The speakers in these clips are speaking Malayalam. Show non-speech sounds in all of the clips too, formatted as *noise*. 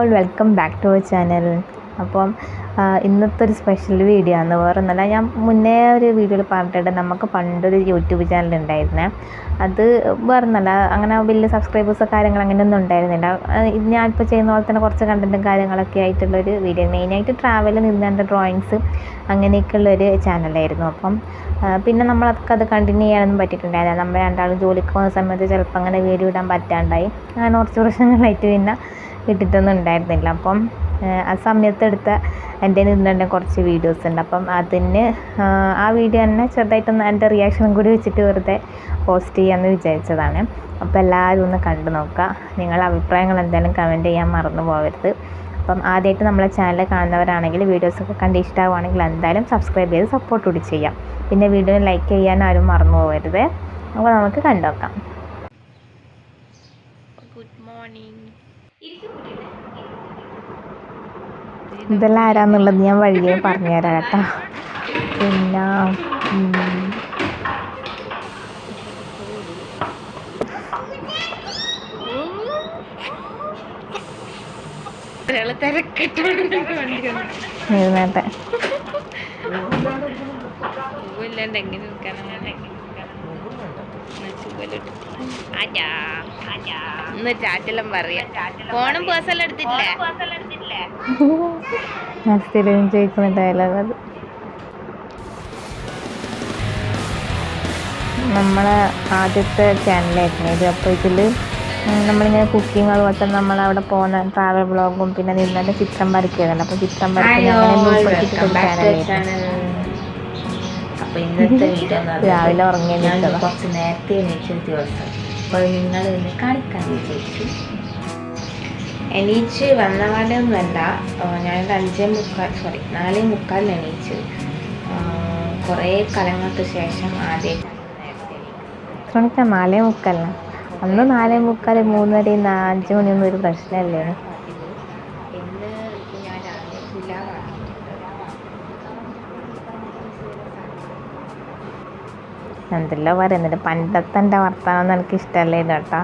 All welcome back to our channel അപ്പം ഇന്നത്തെ ഒരു സ്പെഷ്യൽ വീഡിയോ ആണ് വേറെ ഒന്നല്ല ഞാൻ മുന്നേ ഒരു വീഡിയോയിൽ പറഞ്ഞിട്ടുണ്ട്. നമുക്ക് പണ്ടൊരു യൂട്യൂബ് ചാനൽ ഉണ്ടായിരുന്നേ. അത് വേറെ ഒന്നല്ല അങ്ങനെ വലിയ സബ്സ്ക്രൈബേഴ്സ് കാര്യങ്ങൾ അങ്ങനെയൊന്നും ഉണ്ടായിരുന്നില്ല. ഞാനിപ്പോൾ ചെയ്യുന്ന പോലെ തന്നെ കുറച്ച് കണ്ടന്റും കാര്യങ്ങളൊക്കെ ആയിട്ടുള്ളൊരു വീഡിയോ മെയിനായിട്ട് ട്രാവൽ നിന്നേണ്ട ഡ്രോയിങ്സ് അങ്ങനെയൊക്കെയുള്ളൊരു ചാനലായിരുന്നു അപ്പം പിന്നെ നമ്മളൊക്കെ അത് കണ്ടിന്യൂ ചെയ്യാനൊന്നും പറ്റിയിട്ടുണ്ടായിരുന്നില്ല. നമ്മൾ രണ്ടാളും ജോലിക്ക് പോകുന്ന സമയത്ത് ചിലപ്പോൾ അങ്ങനെ വീഡിയോ ഇടാൻ പറ്റാണ്ടായി. അങ്ങനെ കുറച്ച് പ്രശ്നങ്ങളായിട്ട് പിന്നെ ഇട്ടിട്ടൊന്നും ഉണ്ടായിരുന്നില്ല അപ്പം ആ സമയത്ത് എടുത്ത എന്റെ നിന്നുണ്ട് കുറച്ച് വീഡിയോസ് ഉണ്ട്. അപ്പം അതിന് ആ വീഡിയോ തന്നെ ചെറുതായിട്ടൊന്ന് എന്റെ റിയാക്ഷനും കൂടി വെച്ചിട്ട് വെറുതെ പോസ്റ്റ് ചെയ്യാമെന്ന് വിചാരിച്ചതാണ്. അപ്പോൾ എല്ലാവരും ഒന്ന് കണ്ടു നോക്കുക. നിങ്ങളുടെ അഭിപ്രായങ്ങൾ എന്തായാലും കമന്റ് ചെയ്യാൻ മറന്നു പോകരുത്. അപ്പം ആദ്യമായിട്ട് നമ്മളെ ചാനൽ കാണുന്നവരാണെങ്കിൽ വീഡിയോസൊക്കെ കണ്ട് ഇഷ്ടമാവുകയാണെങ്കിൽ എന്തായാലും സബ്സ്ക്രൈബ് ചെയ്ത് സപ്പോർട്ട് കൂടി ചെയ്യാം. പിന്നെ വീഡിയോ ലൈക്ക് ചെയ്യാൻ ആരും മറന്നു പോകരുത്. അപ്പോൾ നമുക്ക് കണ്ടു നോക്കാം ഗുഡ് മോർണിംഗ് ഇതെല്ലാം ആരാന്നുള്ളത് ഞാൻ വഴിയെ പറഞ്ഞുതരാം കേട്ടോ. പിന്നെ എന്നിട്ട് ആറ്റെല്ലാം പൂവില്ലാണ്ട് എങ്ങനെ നിൽക്കാനാണ്? ഇന്ന് ചാറ്റെല്ലാം പറയാം. ഫോണും പേഴ്സെല്ലാം എടുത്തിട്ടില്ലേ? ഞാൻ സ്ഥിരം ചോദിക്കുന്ന ഡയലോഗ് അത്. നമ്മളെ ആദ്യത്തെ ചാനലായിരുന്നു ഇത്. അപ്പോൾ ഇതിൽ നമ്മളിങ്ങനെ കുക്കിംഗ് അതുപോലെ തന്നെ നമ്മളവിടെ പോകുന്ന ട്രാവൽ ബ്ലോഗും പിന്നെ നിന്നെ ചിത്രം വരയ്ക്കുന്നുണ്ട് അപ്പോൾ ചിത്രം വരയ്ക്കുന്ന രാവിലെ ഉറങ്ങിയ കുറച്ച് നേരത്തെ എണീച്ച ദിവസം. അപ്പോൾ നിങ്ങൾ കാണിക്കാൻ വിചാരിച്ചു. എണീച്ച് വന്ന പാടെയൊന്നുമല്ല ഞാനൊരു അഞ്ചേ മുക്കാൽ സോറി നാലേ മുക്കാലിന് എണീച്ച്. കുറേ കാലങ്ങൾക്ക് ശേഷം ആദ്യം മണിക്കാ നാലേ മുക്കാലിന്? അന്ന് നാലേ മുക്കാൽ മൂന്നര അഞ്ച് മണിയൊന്നും ഒരു പ്രശ്നമല്ലേ? ഇന്ന് ഞാൻ രാവിലെ പുലാവാക്കിയിട്ടുണ്ട് എന്തെല്ലോ പറയുന്നുണ്ട് പണ്ടത്തെ എന്റെ വർത്തമാനം എനിക്ക് ഇഷ്ടമല്ലേ കേട്ടോ.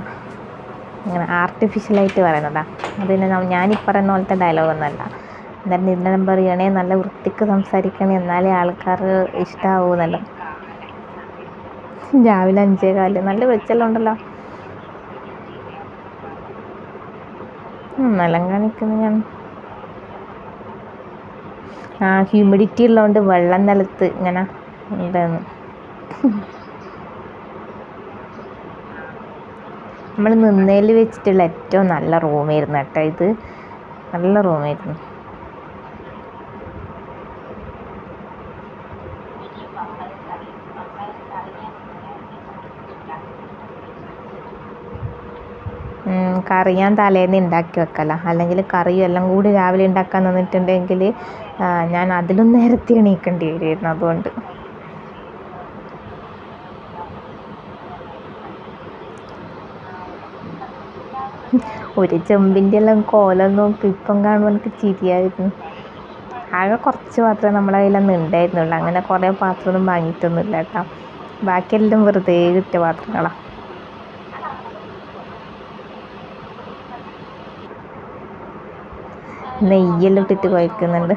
ഇങ്ങനെ ആർട്ടിഫിഷ്യലായിട്ട് പറയുന്നതാണ് അതിന് ഞാൻ പറയുന്ന പോലത്തെ ഡയലോഗൊന്നുമല്ല എന്തായാലും നിന്നെ ചെയ്യണേ നല്ല വൃത്തിക്ക് സംസാരിക്കണേ. എന്നാലേ ആൾക്കാർ ഇഷ്ടമാവുന്നല്ലോ രാവിലെ അഞ്ചേ കാൽ നല്ല വെളിച്ചെല്ലാം ഉണ്ടല്ലോ. നല്ല കാണിക്കുന്നു ഞാൻ. ആ ഹ്യൂമിഡിറ്റി ഉള്ളതുകൊണ്ട് വെള്ളം നിലത്ത് ഇങ്ങനെ ഉണ്ടെന്ന്. നമ്മൾ നിന്നതിൽ വെച്ചിട്ടുള്ള ഏറ്റവും നല്ല റൂമായിരുന്നു കേട്ടോ ഇത്. നല്ല റൂമായിരുന്നു. കറി ഞാൻ തലേന്ന് ഉണ്ടാക്കി വെക്കല. അല്ലെങ്കിൽ കറിയും എല്ലാം കൂടി രാവിലെ ഉണ്ടാക്കാൻ നിന്നിട്ടുണ്ടെങ്കിൽ ഞാൻ അതിലും നേരത്തെ എണീക്കേണ്ടി വരുമായിരുന്നു അതുകൊണ്ട്. ഒരു ചെമ്പിന്റെ എല്ലാം കോലം നോക്കി ഇപ്പം കാണുമ്പോൾ എനിക്ക് ചിരിയായിരുന്നു. ആകെ കുറച്ച് മാത്രമേ നമ്മളെ കയ്യിലൊന്നും ഉണ്ടായിരുന്നുള്ളൂ. അങ്ങനെ കുറേ പാത്രമൊന്നും വാങ്ങിയിട്ടൊന്നുമില്ല കേട്ടോ. ബാക്കിയെല്ലാം വെറുതെ കിട്ടിയ പാത്രങ്ങളാണ് നെയ്യെല്ലാം ഇട്ടിട്ട് കുഴക്കുന്നുണ്ട്.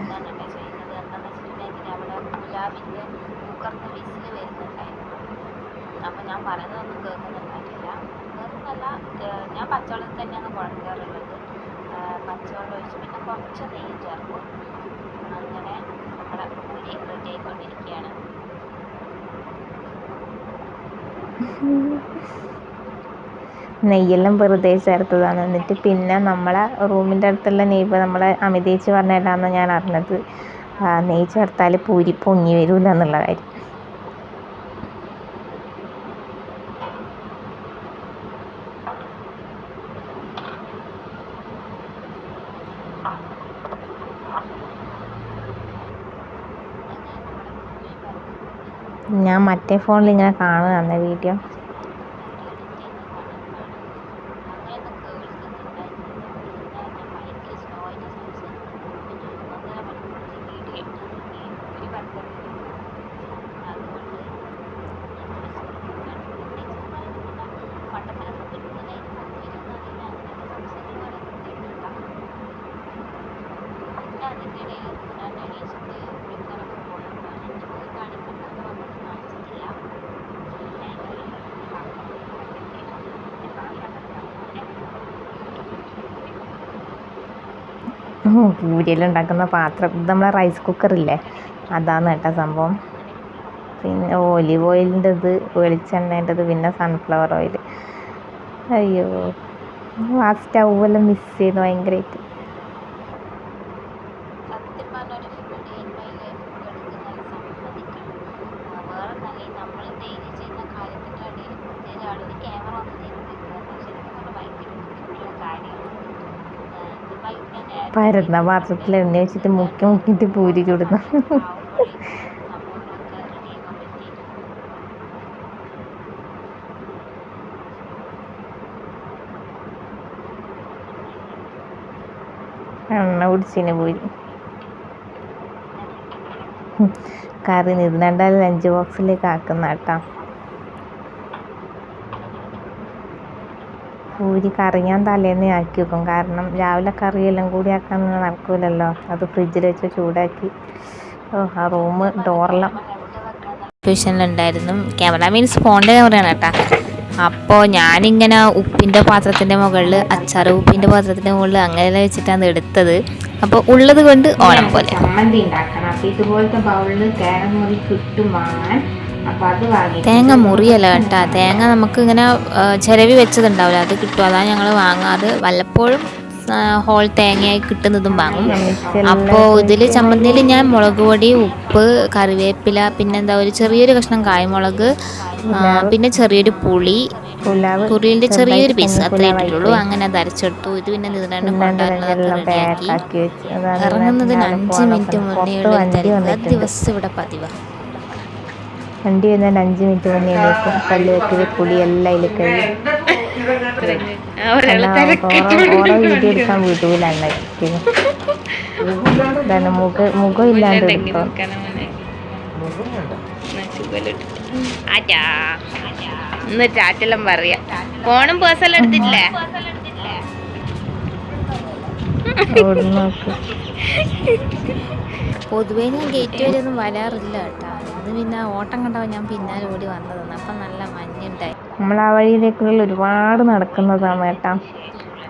അപ്പോൾ ഞാൻ പറയുന്നതൊന്നും കേൾക്കുന്നുണ്ടായിട്ടില്ല ഞാൻ പച്ചവെള്ളം തന്നെയാണ് കുഴക്കാറുള്ളത് പച്ചവെള്ളം ഒഴിച്ച് പിന്നെ കുറച്ച് നെയ്യ് ചേർക്കും. അങ്ങനെ നമ്മുടെ പൂരി റെഡി ആയിക്കൊണ്ടിരിക്കുകയാണ്. നെയ്യെല്ലാം വെറുതെ ചേർത്തതാണ്. എന്നിട്ട് പിന്നെ നമ്മളെ റൂമിന്റെ അടുത്തുള്ള നെയ്യ് നമ്മളെ അമിതേച്ച് പറഞ്ഞിട്ടാണ് ഞാൻ അറിഞ്ഞത്. നെയ്യ് ചേർത്താൽ പൂരി പൊങ്ങി വരില്ല എന്നുള്ള കാര്യം ഞാൻ മറ്റേ ഫോണിൽ ഇങ്ങനെ കാണുകയാണ് വീഡിയോ. പൂരിയെല്ലാം പാത്രം. ഇത് നമ്മളെ റൈസ് കുക്കറില്ലേ അതാണ് കേട്ടോ സംഭവം. പിന്നെ ഓലിവ് ഓയിലിന്റെത് വെളിച്ചെണ്ണേന്റെത് പിന്നെ സൺഫ്ലവർ ഓയിൽ അയ്യോ ആ സ്റ്റൗവെല്ലാം മിസ് ചെയ്യുന്നു ഭയങ്കരമായിട്ട് സത്യം പറഞ്ഞ ഒരു ഡേ ഇൻ മൈ ലൈഫ് എടുക്കുന്നതിൽ സമ്മതിക്കണം വേറെ നല്ല നമ്മൾ ഡെയിലി ചെയ്യുന്ന കാര്യത്തിന്റെ ഇടയിൽ പ്രത്യേകിച്ച് ആളുകൾ ക്യാമറ വന്ന് ചെയ്തുകൊണ്ടിരിക്കുന്നത് ശരിക്കും പറഞ്ഞാൽ ഭയങ്കര ബുദ്ധിമുട്ടുള്ള കാര്യമാണ് ഇതിപ്പോൾ ഇങ്ങനെ പരന്ന പാത്രത്തിൽ എണ്ണ വെച്ചിട്ട് മുക്കി മുക്കിയിട്ട് പൂരി ചുടുന്നു. എണ്ണ കുടിച്ചിന് പൂരി. കറി നിന്നണ്ടാൽ ലഞ്ച് ബോക്സിലേക്ക് ആക്കുന്ന കേട്ടോ പൂരി കറിയാൻ തലേന്ന് ആക്കി വെക്കും. കാരണം രാവിലെ കറിയെല്ലാം കൂടി ആക്കാൻ നടക്കില്ലല്ലോ അത് ഫ്രിഡ്ജിൽ വെച്ച് ചൂടാക്കി. ഓ ആ റൂം ഡോറെല്ലാം. ട്യൂഷനിലുണ്ടായിരുന്നു ക്യാമറ മീൻസ് ഫോണിന്റെ ക്യാമറയാണ് കേട്ടോ. അപ്പോൾ ഞാനിങ്ങനെ ഉപ്പിന്റെ പാത്രത്തിന്റെ മുകളിൽ അച്ചാർ ഉപ്പിന്റെ പാത്രത്തിന്റെ മുകളിൽ അങ്ങനെയെല്ലാം വെച്ചിട്ടാണ് എടുത്തത്. അപ്പോൾ ഉള്ളത് കൊണ്ട് ഓണം പോലെ. ചമ്മന്തി ഉണ്ടാക്കണം. അപ്പോൾ ഇതുപോലത്തെ ബൗളിൽ തേങ്ങ മുറി കിട്ടും വാങ്ങാൻ തേങ്ങ മുറിയല്ല കേട്ടോ. തേങ്ങ നമുക്ക് ഇങ്ങനെ ചിരവി വെച്ചതുണ്ടാവില്ല. അത് കിട്ടും. അതാണ് ഞങ്ങൾ വാങ്ങാറ് വല്ലപ്പോഴും ഹോൾ തേങ്ങയായി കിട്ടുന്നതും വാങ്ങും. അപ്പോൾ ഇതിൽ ചമ്മന്തിയിൽ ഞാൻ മുളക് പൊടി ഉപ്പ് കറിവേപ്പില പിന്നെന്താ ഒരു ചെറിയൊരു കഷ്ണം കായ്മുളക് പിന്നെ ചെറിയൊരു പുളി. പുളിന്റെ ചെറിയൊരു പീസ് അത്രേ ഇട്ടിട്ടുള്ളൂ അങ്ങനെ അത് അരച്ചെടുത്തു. ഇത് പിന്നെ നിതിനാണ്ട് ഇന്നാണ്ട് കൊണ്ടുവരുന്നതൊക്കെ റെഡിയാക്കി ഇറങ്ങുന്നതിന് അഞ്ച് മിനിറ്റ്. മുന്നേ ദിവസം ഇവിടെ പതിവാ. വണ്ടി വന്നാൽ അഞ്ച് മിനിറ്റ് മുന്നേ എണീക്കും പല്ല് വെക്കൽ കുളി എല്ലാം അതിൽ കഴിയും ഓരോ വീഡിയോ എടുക്കാൻ വീട്ടിലാണ് ഇതാണ് മുഖ മുഖം ഇല്ലാണ്ട് ഇന്ന് ചാറ്റെല്ലാം പറയാ. ഫോണും പേഴ്സെല്ലാം എടുത്തിട്ടില്ലേ? പൊതുവേ ഞാൻ ഗേറ്റ് വരെ ഒന്നും വരാറില്ല കേട്ടോ. പിന്നെ ഓട്ടം കണ്ടപ്പോൾ ഞാൻ പിന്നാലെ ഓടി വന്നതാണ്. അപ്പം നല്ല മഞ്ഞുണ്ടായി. നമ്മൾ ആ വഴിയിലേക്കുള്ള ഒരുപാട് നടക്കുന്നതാണ് കേട്ടോ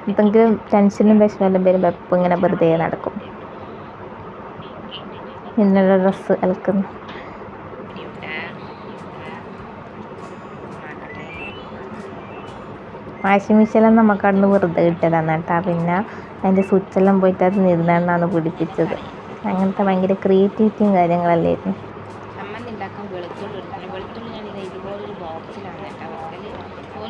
എന്തെങ്കിലും ടെൻഷനും വിഷമെല്ലാം വരുമ്പോൾ എപ്പോൾ ഇങ്ങനെ വെറുതെ നടക്കും. ഇന്നലെ ഡ്രസ്സ് അലക്കുന്നു. വാഷിംഗ് മെഷീനെല്ലാം നമുക്ക് അവിടുന്ന് വെറുതെ കിട്ടിയതാണ് കേട്ടോ പിന്നെ അതിന്റെ സ്വിച്ചെല്ലാം പോയിട്ട് അത് നിന്നാണ് പിടിപ്പിച്ചത്. അങ്ങനത്തെ ഭയങ്കര ക്രിയേറ്റിവിറ്റിയും കാര്യങ്ങളല്ലായിരുന്നു ചമ്മന്തി ഉണ്ടാക്കാൻ വെളുത്തുള്ളി എടുക്കണം വെളുത്തുള്ളി ഞാൻ ഇത് ഇതുപോലൊരു ബോക്സിലാണ് കേട്ടോ വെക്കൽ ഓൽ പഠിച്ചിട്ട് ബോക്സിൽ വെക്കണം അപ്പോൾ വേഗം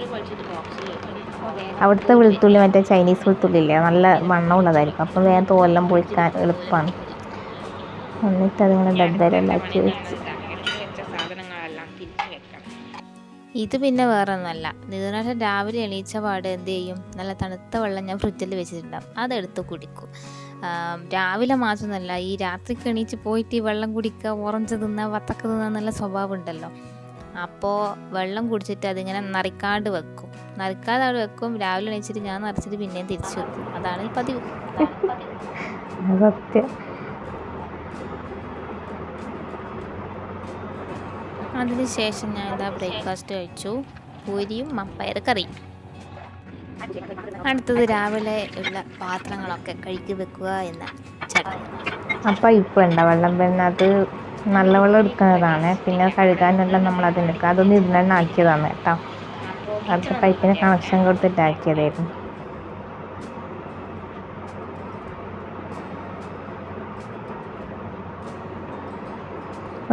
അവിടുത്തെ വെളുത്തുള്ളി മറ്റേ ചൈനീസ് വെളുത്തുള്ളി ഇല്ലേ നല്ല വണ്ണമുള്ളതായിരിക്കും അപ്പം വേഗം തോലെല്ലാം പൊളിക്കാൻ എളുപ്പമാണ് എന്നിട്ട് അതിങ്ങനെ ഡബ്ബയിലെല്ലാം ആക്കി വെച്ച്. ഇത് പിന്നെ വേറെ ഒന്നല്ല നിതിനാശം രാവിലെ എണീച്ച പാട് എന്ത് ചെയ്യും? നല്ല തണുത്ത വെള്ളം ഞാൻ ഫ്രിഡ്ജിൽ വെച്ചിട്ടുണ്ടാവും. അതെടുത്ത് കുടിക്കും. രാവിലെ മാത്രമൊന്നുമല്ല ഈ രാത്രിക്ക് എണീച്ച് പോയിട്ട് ഈ വെള്ളം കുടിക്കുക ഓറഞ്ച് തിന്നുക വത്തക്ക തിന്നുക എന്നുള്ള സ്വഭാവം ഉണ്ടല്ലോ. അപ്പോൾ വെള്ളം കുടിച്ചിട്ട് അതിങ്ങനെ നറിക്കാണ്ട് വെക്കും. നറിക്കാതെ അവിടെ വെക്കും. രാവിലെ എണീച്ചിട്ട് ഞാൻ നിറച്ചിട്ട് പിന്നെയും തിരിച്ചു വെക്കും. അതാണ് ഈ പതിവ്. *laughs* സത്യം. അതിനുശേഷം ഞാൻ എന്താ ബ്രേക്ക്ഫാസ്റ്റ് കഴിച്ചു. പൂരിയും മപ്പയർ കറിയും. അടുത്തത് രാവിലെ ഉള്ള പാത്രങ്ങളൊക്കെ കഴുകി വെക്കുക എന്ന ചടങ്ങ്. അപ്പം ഇപ്പം ഉണ്ട വെള്ളം അത് നല്ല വെള്ളം എടുക്കുന്നതാണ്. പിന്നെ കഴുകാനെല്ലാം നമ്മൾ അത് എടുക്കുക അതൊന്നും ഇതിനെണ്ണ ആക്കിയതാണ് കേട്ടോ. അടുത്ത പൈപ്പിന് കണക്ഷൻ കൊടുത്തിട്ട് ആക്കിയതായിരുന്നു.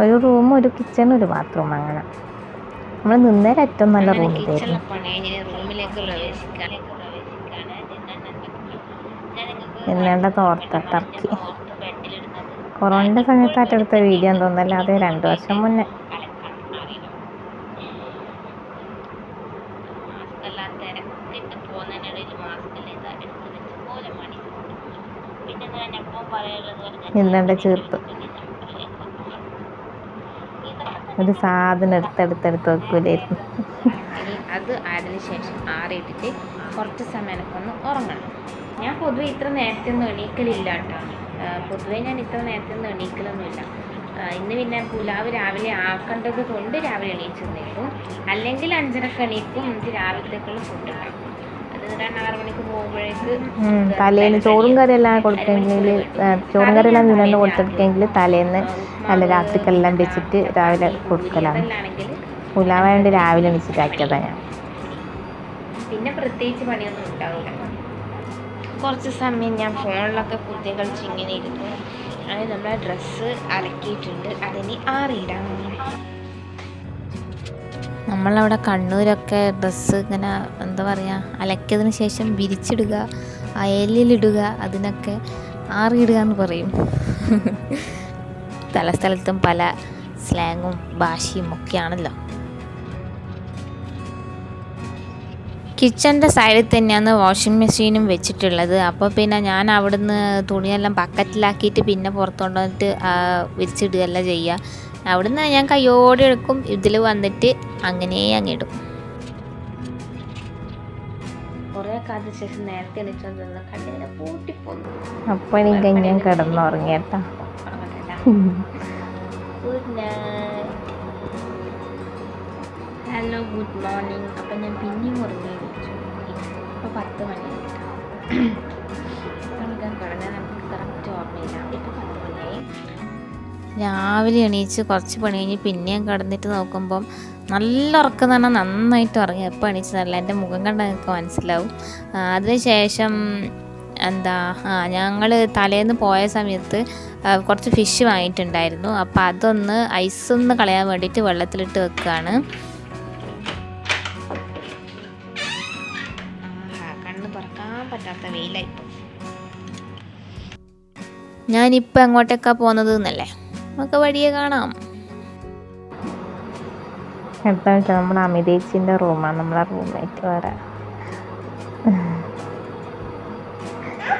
ഒരു റൂം ഒരു കിച്ചൺ ഒരു ബാത്റൂം അങ്ങനെ. നമ്മൾ നിന്നേരം ഏറ്റവും നല്ല റൂം ഇതായിരുന്നു. ഇന്നേണ്ട തോർത്ത ടർക്കി കൊറോണയുടെ സമയത്ത് എടുത്ത വീഡിയോ തോന്നല്ല അതെ രണ്ട് വർഷം മുന്നേ. ഇന്നെ ചേർത്ത് ഒരു സാധനം എടുത്തെടുത്തെടുത്ത് വെക്കൂലായിരുന്നു. അത് ആയതിന് ശേഷം ആറിയിട്ടിട്ട് കുറച്ച് സമയം ഒന്ന് ഉറങ്ങണം. ഞാൻ പൊതുവെ ഇത്ര നേരത്തെ ഒന്നും എണീക്കലില്ല കേട്ടോ. പൊതുവെ ഞാൻ ഇത്ര നേരത്തെ ഒന്നും എണീക്കലൊന്നുമില്ല ഇന്ന് പിന്നെ പുലാവ് രാവിലെ ആക്കേണ്ടത് കൊണ്ട് രാവിലെ എണീച്ച് നിൽക്കും അല്ലെങ്കിൽ അഞ്ചരക്ക് എണീക്കും എന്നിട്ട് രാവിലത്തേക്കുള്ള ഫുഡ് ഉണ്ടാക്കും. തലേന്ന് ചോറും കറിയെല്ലാം കൊടുക്കെങ്കിൽ ചോറും കറിയെല്ലാം നീലന്ന് കൊടുത്തിട്ടെങ്കിൽ തലേന്ന് നല്ല രാത്രിക്കെല്ലാം വെച്ചിട്ട് രാവിലെ കൊടുക്കലാണ്. പുലാവായതുകൊണ്ട് രാവിലെ വെച്ചിട്ടാക്കിയതാണ് ഞാൻ. പിന്നെ പ്രത്യേകിച്ച് പണിയൊന്നും ഉണ്ടാവില്ല. കുറച്ച് സമയം ഞാൻ ഫോണിലൊക്കെ കുത്തി കളിച്ച് ഇങ്ങനെ ഇരുന്നു. അത് നമ്മളെ ഡ്രസ്സ് അലക്കിയിട്ടുണ്ട്. അതിന് ആറിയിടാം നമ്മളവിടെ കണ്ണൂരൊക്കെ ഡ്രസ്സ് ഇങ്ങനെ എന്താ പറയുക അലക്കിയതിന് ശേഷം വിരിച്ചിടുക അയലിലിടുക അതിനൊക്കെ ആറിയിടുക എന്ന് പറയും. *laughs* പല സ്ഥലത്തും പല സ്ലാങ്ങും ഭാഷയും ഒക്കെയാണല്ലോ. കിച്ചന്റെ സൈഡിൽ തന്നെയാണ് വാഷിംഗ് മെഷീനും വെച്ചിട്ടുള്ളത്. അപ്പോൾ പിന്നെ ഞാൻ അവിടുന്ന് തുണിയെല്ലാം ബക്കറ്റിലാക്കിയിട്ട് പിന്നെ പുറത്തു കൊണ്ടുവന്നിട്ട് വിരിച്ചിടുകയല്ല ചെയ്യുക. അവിടുന്ന് ഞാൻ കയ്യോടെ എടുക്കും. ഇതിൽ വന്നിട്ട് അങ്ങനെ അങ്ങിടും ശേഷം നേരത്തെ എണീച്ചോണ്ടിരുന്ന കണ്ണിങ്ങനെ പൂട്ടിപ്പോന്നു. അപ്പോൾ എനിക്ക് ഞാൻ കിടന്നുറങ്ങിയേട്ടാ good night hello good morning പത്ത് മണി *clears throat* നമുക്ക് കിടന്നാൽ നമുക്ക് കറക്റ്റ് ഓർമ്മയില്ല. ഇപ്പോൾ പത്ത് മണിയായി. രാവിലെ എണീച്ച് കുറച്ച് പണി കഴിഞ്ഞ് പിന്നെയും കിടന്നിട്ട് നോക്കുമ്പം നല്ല ഉറക്കം തന്നെ നന്നായിട്ട് ഉറങ്ങി. എപ്പോൾ എണീച്ചതല്ല എന്റെ മുഖം കണ്ടാൽ നിങ്ങൾക്ക് മനസ്സിലാവും. അതിനുശേഷം എന്താ ആ ഞങ്ങൾ തലേന്ന് പോയ സമയത്ത് കുറച്ച് ഫിഷ് വാങ്ങിയിട്ടുണ്ടായിരുന്നു. അപ്പോൾ അതൊന്ന് ഐസൊന്ന് കളയാൻ വേണ്ടിയിട്ട് വെള്ളത്തിലിട്ട് വെക്കുകയാണ് ഞാനിപ്പോൾ എങ്ങോട്ടേക്കാ പോകുന്നത് എന്നല്ലേ? നമുക്ക് വഴിയെ കാണാം. എന്താ നമ്മുടെ അമിതേച്ചിന്റെ റൂമാണ് നമ്മളെ റൂംമേറ്റ് വേറെ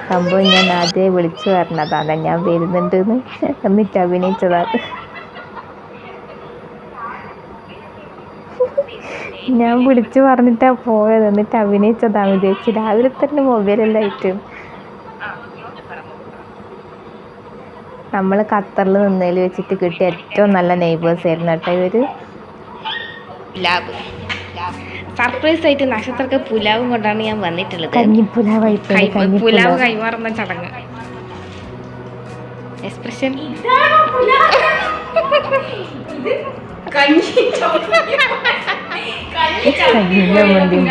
സംഭവം ഞാൻ ആദ്യമേ വിളിച്ചു വരണതാണ് ഞാൻ വരുന്നുണ്ടെന്ന്. എന്നിട്ട് അഭിനയിച്ചതാണ്. ഞാൻ വിളിച്ചു പറഞ്ഞിട്ടാ പോയത് എന്നിട്ട് അഭിനയിച്ചതാ അമിതേച്ചി രാവിലെ തന്നെ മൊബൈലെല്ലാം ആയിട്ട് നമ്മൾ ഖത്തറിൽ നിന്നതിൽ വെച്ചിട്ട് കിട്ടിയ ഏറ്റവും നല്ല നെയ്ബേഴ്സ് ആയിരുന്നു കേട്ടോ ഇവർ. ലാബ് സർപ്രൈസ് ആയിട്ട് നക്ഷത്രക്ക് പുലാവും കൊണ്ടാണ് ഞാൻ വന്നിട്ടുള്ളത്. കഞ്ഞിപ്പുലാവായിട്ട് കൈ- പുലാവ് കൈമാറുന്ന ചടങ്ങ്. എക്സ്പ്രഷൻ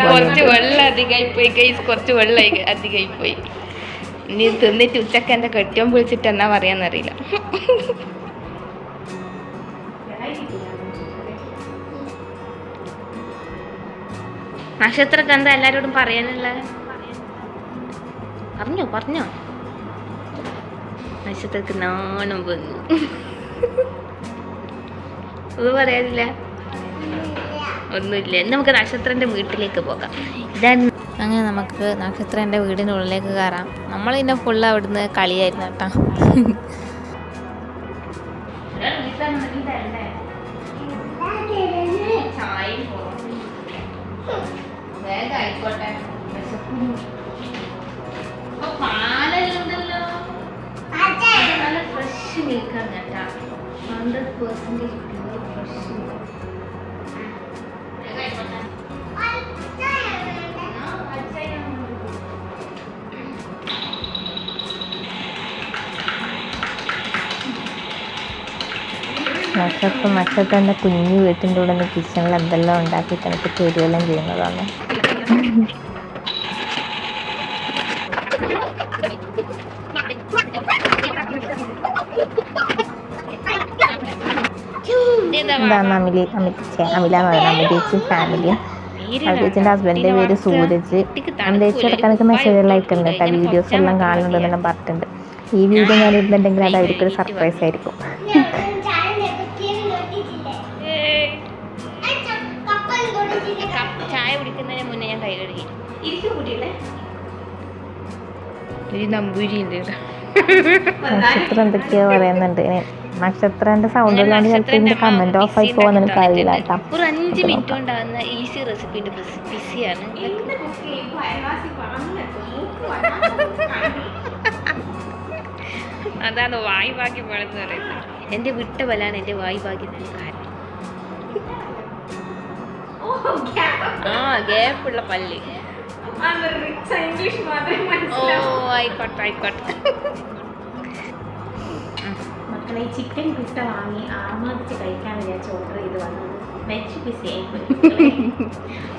കുറച്ച് വെള്ളം അധികമായി പോയി കൈസ് കുറച്ച് വെള്ളം അധികമായി പോയി ഇനി ഇത് തിന്നിട്ട് ഉച്ചയ്ക്ക് എന്റെ കെട്ടിയോൻ വിളിച്ചിട്ട് എന്നാ പറയാന്നറിയില്ല. നക്ഷത്രക്ക് എന്താ എല്ലാരോടും പറയാനുള്ള? പറഞ്ഞോ പറഞ്ഞോ. നക്ഷത്രക്ക് നാണം വന്നു. അത് പറയാനില്ല. ഒന്നുമില്ല. നമുക്ക് നക്ഷത്രന്റെ വീട്ടിലേക്ക് പോകാം. ഇതാണ് അങ്ങനെ നമുക്ക് നക്ഷത്രന്റെ വീടിനുള്ളിലേക്ക് കയറാം. നമ്മളിന്നെ ഫുള്ള് അവിടുന്ന് കളിയായിരുന്നു കേട്ടോ. നല്ല ഫ്രഷ് മിൽക്കാണ് കേട്ടാ. ഹൺഡ്രഡ് പെർസെന്റേജ് പ്യൂർ ഫ്രഷ് നക്ഷത്രം നക്ഷത്രന്റെ കുഞ്ഞു വീട്ടിന്റെ ഉള്ളിൽ നിന്ന് കിച്ചണിൽ എന്തെല്ലാം ഉണ്ടാക്കിയിട്ട് എനിക്ക് തരുവെല്ലാം ചെയ്യുന്നതാണ്. ഇതാണ് അമിലി അമിച്ച അമില അമിതേച്ചി ഫാമിലിയും അമിതേച്ചിന്റെ ഹസ്ബൻഡിന്റെ പേര് സൂരജ്. അമിതേച്ചി ഇടയ്ക്ക് എനിക്ക് അയക്കുന്നുണ്ട് കേട്ടോ വീഡിയോസ് എല്ലാം കാണുന്നുണ്ടെന്നെല്ലാം പറഞ്ഞിട്ടുണ്ട്. ഈ വീഡിയോ ഞാൻ ഇടുന്നുണ്ടെങ്കിൽ അത് അവർക്കൊരു സർപ്രൈസ് ആയിരിക്കും. ഒരു നമ്പൂരി ഉണ്ട് നക്ഷത്രം എന്തൊക്കെയോ പറയുന്നുണ്ട്. നക്ഷത്രന്റെ സൗണ്ട് ഇല്ലാണ്ട് ചിലപ്പോൾ ഇതിന്റെ കമന്റ് ഓഫ് ആയി പോകുന്ന എനിക്ക് അറിയില്ല കേട്ടോ. ഒരു അഞ്ച് മിനിറ്റ് കൊണ്ടാകുന്ന ഈസി റെസിപ്പിന്റെ ബിസിയാണ് അതാണ് വായു ഭാഗ്യം വേണമെന്ന് പറയുന്നത്. എന്റെ വിട്ട ബലാണ് എന്റെ വായു ഭാഗ്യത്തിന് കാരണം. ആ ഗ്യാപ്പുള്ള പല്ല്. ഇംഗ്ലീഷ് മാത്രമേ ഓ മനസ്സിലാവൂ ആയിക്കോട്ടെ. ആയിക്കോട്ടെ മക്കളെ ചിക്കൻ കുട്ട വാങ്ങി ആർമാദിച്ച് കഴിക്കാൻ വിചാരിച്ച് ഓർഡർ ചെയ്ത് വന്നത് വെജ് പിസ്സയായി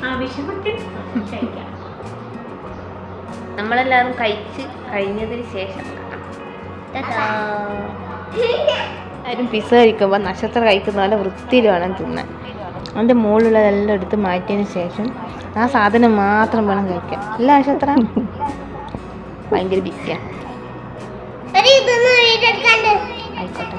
ആ വിഷമത്തിൽ കഴിക്കാം. നമ്മളെല്ലാവരും കഴിച്ച് കഴിഞ്ഞതിന് ശേഷം. ആരും പിസ്സ കഴിക്കുമ്പോൾ നക്ഷത്രം കഴിക്കുന്ന പോലെ വൃത്തിയിൽ വേണം തിന്നാൻ. അതിന്റെ മുകളിലുള്ളതെല്ലാം എടുത്ത് മാറ്റിയതിന് ശേഷം ആ സാധനം മാത്രം വേണം കഴിക്കാൻ. അല്ല നക്ഷത്ര *laughs* ഭയങ്കര ബിസിയാണ് ആയിക്കോട്ടെ.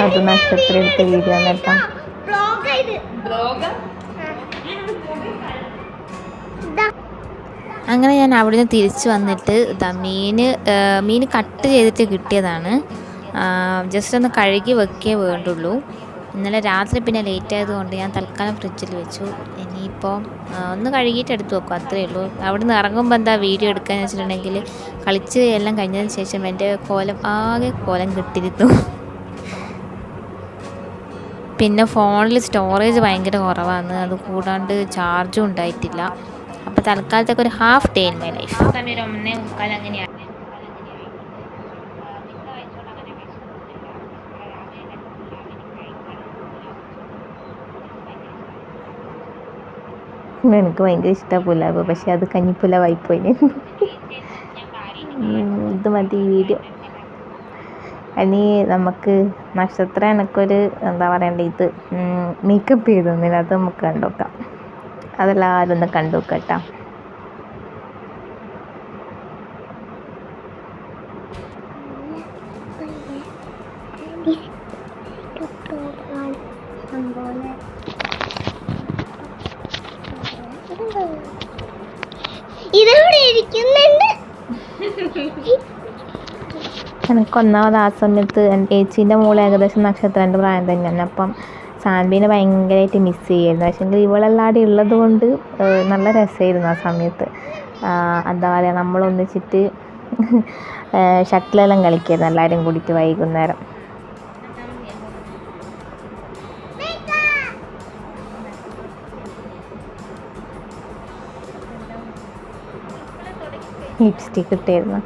അത് നക്ഷത്രം എടുത്ത വീഡിയോ കേട്ടോ. അങ്ങനെ ഞാൻ അവിടുന്ന് തിരിച്ചു വന്നിട്ട് ഇതാ മീൻ മീൻ കട്ട് ചെയ്തിട്ട് കിട്ടിയതാണ്. ജസ്റ്റ് ഒന്ന് കഴുകി വെക്കേ വേണ്ടുള്ളൂ. ഇന്നലെ രാത്രി പിന്നെ ലേറ്റ് ആയതുകൊണ്ട് ഞാൻ തൽക്കാലം ഫ്രിഡ്ജിൽ വെച്ചു. ഇനിയിപ്പോൾ ഒന്ന് കഴുകിയിട്ട് എടുത്ത് വെക്കും അത്രയേ ഉള്ളൂ. അവിടെ നിന്ന് ഇറങ്ങുമ്പോൾ എന്താ വീഡിയോ എടുക്കാന്ന് വെച്ചിട്ടുണ്ടെങ്കിൽ കളിച്ച് എല്ലാം കഴിഞ്ഞതിന് ശേഷം എന്റെ കോലം ആകെ കോലം കിട്ടിയിരുന്നു. പിന്നെ ഫോണിൽ സ്റ്റോറേജ് ഭയങ്കര കുറവാണ്. അത് കൂടാണ്ട് ചാർജും ഉണ്ടായിട്ടില്ല. അപ്പോൾ തൽക്കാലത്തേക്ക് ഒരു half day in my life സമയം ഒന്നേ മുക്കാൽ അങ്ങനെയാണ് എനിക്ക് ഭയങ്കര ഇഷ്ടമാണ് പുലാവ് പക്ഷേ അത് കഞ്ഞിപ്പുലാവായിപ്പോയി. ഇത് മതി ഈ വീഡിയോ. ഇനി നമുക്ക് നക്ഷത്രം എനക്കൊരു എന്താ പറയണ്ടേ ഇത്? മേക്കപ്പ് ചെയ്ത് തന്നില്ല അത് നമുക്ക് കണ്ടുനോക്കാം. അതെല്ലാവരും ഒന്ന് കണ്ടു നോക്കാം കേട്ടോ. ഇതിവിടെ ഇരിക്കുന്നുണ്ട്. എനിക്ക് ഒന്നാമത് ആ സമയത്ത് എന്റെ ഏച്ചീന്റെ ഏകദേശം നക്ഷത്രം പ്രായം തന്നെയാണ്. അപ്പം സാൻബീനെ ഭയങ്കരമായിട്ട് മിസ് ചെയ്യുമായിരുന്നു. പക്ഷേങ്കിൽ ഇവളെല്ലാടെ ഉള്ളത് കൊണ്ട് നല്ല രസമായിരുന്നു ആ സമയത്ത്. എന്താ പറയുക നമ്മളൊന്നിച്ചിട്ട് ഷട്ടിലെല്ലാം കളിക്കായിരുന്നു. എല്ലാവരും കൂടിയിട്ട് വൈകുന്നേരം. ലിപ്സ്റ്റിക്ക് ഇട്ടായിരുന്നു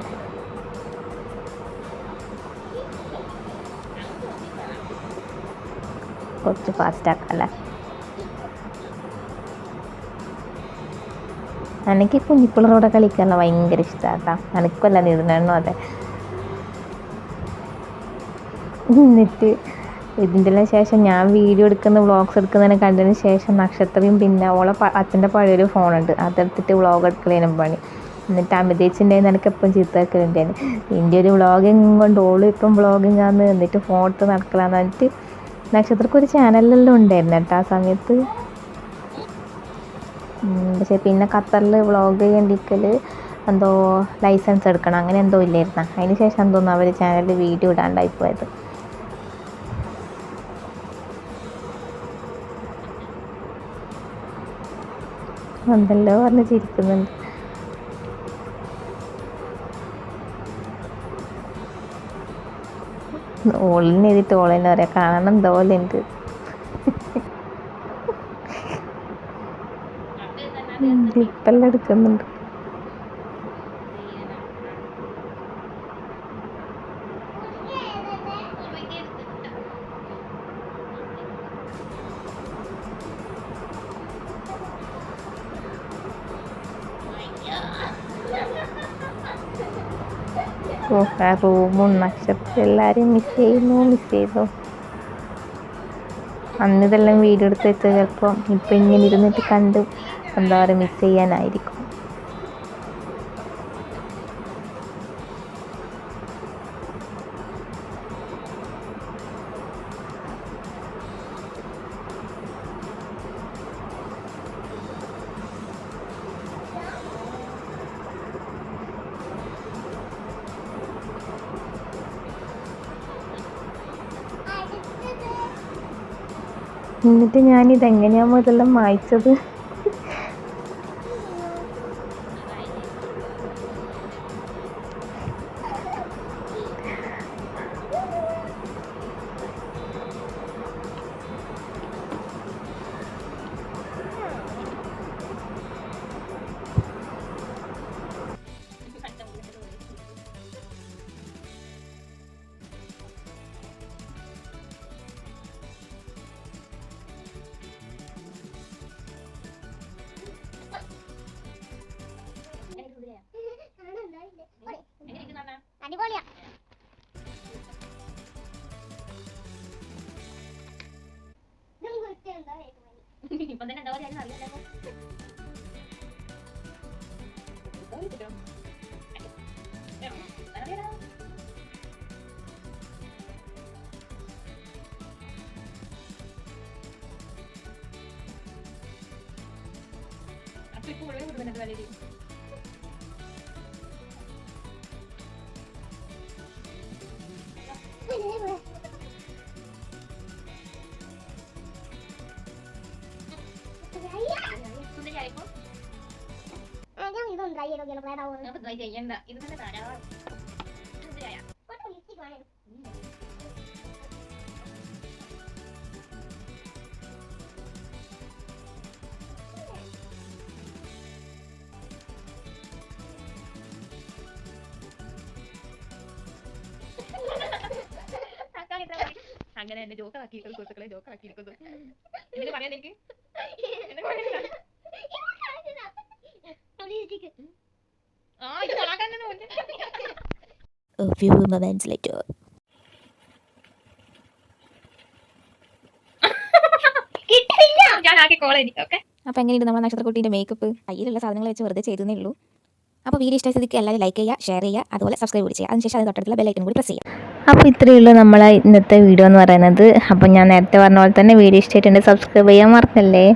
കുറച്ച് ഫാസ്റ്റ് ആക്കാല്ലേ? എനിക്ക് കുഞ്ഞിപ്പിള്ളറോടെ കളിക്കാനുള്ള ഭയങ്കര ഇഷ്ടമാട്ടാ എനിക്കല്ല നീന്തണോ അതെ. എന്നിട്ട് ഇതിന്റെ എല്ലാം ശേഷം ഞാൻ വീഡിയോ എടുക്കുന്ന വ്ളോഗ്സ് എടുക്കുന്നതിനെ കണ്ടതിന് ശേഷം നക്ഷത്രയും പിന്നെ ഓളെ അച്ഛന്റെ പഴയൊരു ഫോണുണ്ട് അതെടുത്തിട്ട് വ്ളോഗ് എടുക്കലേനും പണി. എന്നിട്ട് അമിതേച്ചിന്റെ നിനക്ക് എപ്പം ചീത്ത വെക്കലുണ്ടായിരുന്നു എന്റെ ഒരു വ്ളോഗിങ് കൊണ്ട് ഓളും ഇപ്പം വ്ളോഗിങ് ആണ് എന്നിട്ട് ഫോട്ടോ നടക്കലാന്ന് പറഞ്ഞിട്ട് നക്ഷത്രക്ക് ഒരു ചാനലെല്ലാം ഉണ്ടായിരുന്നു കേട്ടോ ആ സമയത്ത്. പക്ഷേ പിന്നെ ഖത്തറിൽ വ്ളോഗ് ചെയ്യേണ്ടിക്കൽ എന്തോ ലൈസൻസ് എടുക്കണം അങ്ങനെ എന്തോ ഇല്ലായിരുന്നു. അതിന് ശേഷം എന്തോന്നു അവർ ചാനലിൽ വീഡിയോ ഇടാണ്ടായി പോയത്. എന്തല്ലോ പറഞ്ഞ് ചിരിക്കുന്നുണ്ട്. ഓളിന് എഴുതിയിട്ട് ഓളെന്നെ പറയാം കാണണം. തോലുണ്ട് പോലെ ഉണ്ട് എടുക്കുന്നുണ്ട്. റൂമും നക്ഷത്രം എല്ലാവരെയും മിസ് ചെയ്യുന്നു മിസ് ചെയ്തു. അന്ന് ഇതെല്ലാം വീഡിയോ എടുത്ത് വെച്ചാൽ ചിലപ്പോൾ ഇപ്പം ഇങ്ങനെ ഇരുന്നിട്ട് കണ്ട് എന്താ പറയുക മിസ് ചെയ്യാനായിരിക്കും. എന്നിട്ട് ഞാനിത് എങ്ങനെയാമോ ഇതെല്ലാം മായ്ച്ചത്? ഇപ്പൊ ഉള്ളിൽ കൊടുക്കുന്നുണ്ട് വലയിൽ സുന്ദരിയായപ്പോ ഞാൻ ഇതൊന്നും ട്രൈ ചെയ്തോ കേട്ടോ നമുക്ക് ട്രൈ ചെയ്യണ്ട ഇത് തന്നെ ധാരാളം എന്നെ ജോക്കാക്കിയിരിക്കുന്നു സുഹൃത്തുക്കളെ ജോക്കാക്കിയിരിക്കുന്നു എന്നിട്ട് പറയാൻ എനിക്ക്? ആ ഇത് തന്നെ. A few moments later. ഞാൻ ആകെ ഓക്കെ അപ്പോൾ എങ്ങനെയുണ്ട് നമ്മുടെ നക്ഷത്രക്കുട്ടീന്റെ മേക്കപ്പ് കയ്യിലുള്ള സാധനങ്ങൾ വെച്ച് വെറുതെ ചെയ്തേ ഉള്ളൂ. അപ്പോൾ വീഡിയോ ഇഷ്ടമായി സ്ഥിതിക്ക് എല്ലാവരും ലൈക്ക് ചെയ്യുക ഷെയർ ചെയ്യുക അതുപോലെ സബ്സ്ക്രൈബ് കൂടി ചെയ്യുക. അതിനുശേഷം അത് തൊട്ടടുത്തുള്ള ഐക്കൺ കൂടി പ്രസ് ചെയ്യുക. അപ്പോൾ ഇത്രയേ ഉള്ളൂ നമ്മളെ ഇന്നത്തെ വീഡിയോ എന്ന് പറയുന്നത്. അപ്പോൾ ഞാൻ നേരത്തെ പറഞ്ഞ പോലെ തന്നെ വീഡിയോ ഇഷ്ടമായിട്ടുണ്ട്. സബ്സ്ക്രൈബ് ചെയ്യാൻ മറക്കല്ലേ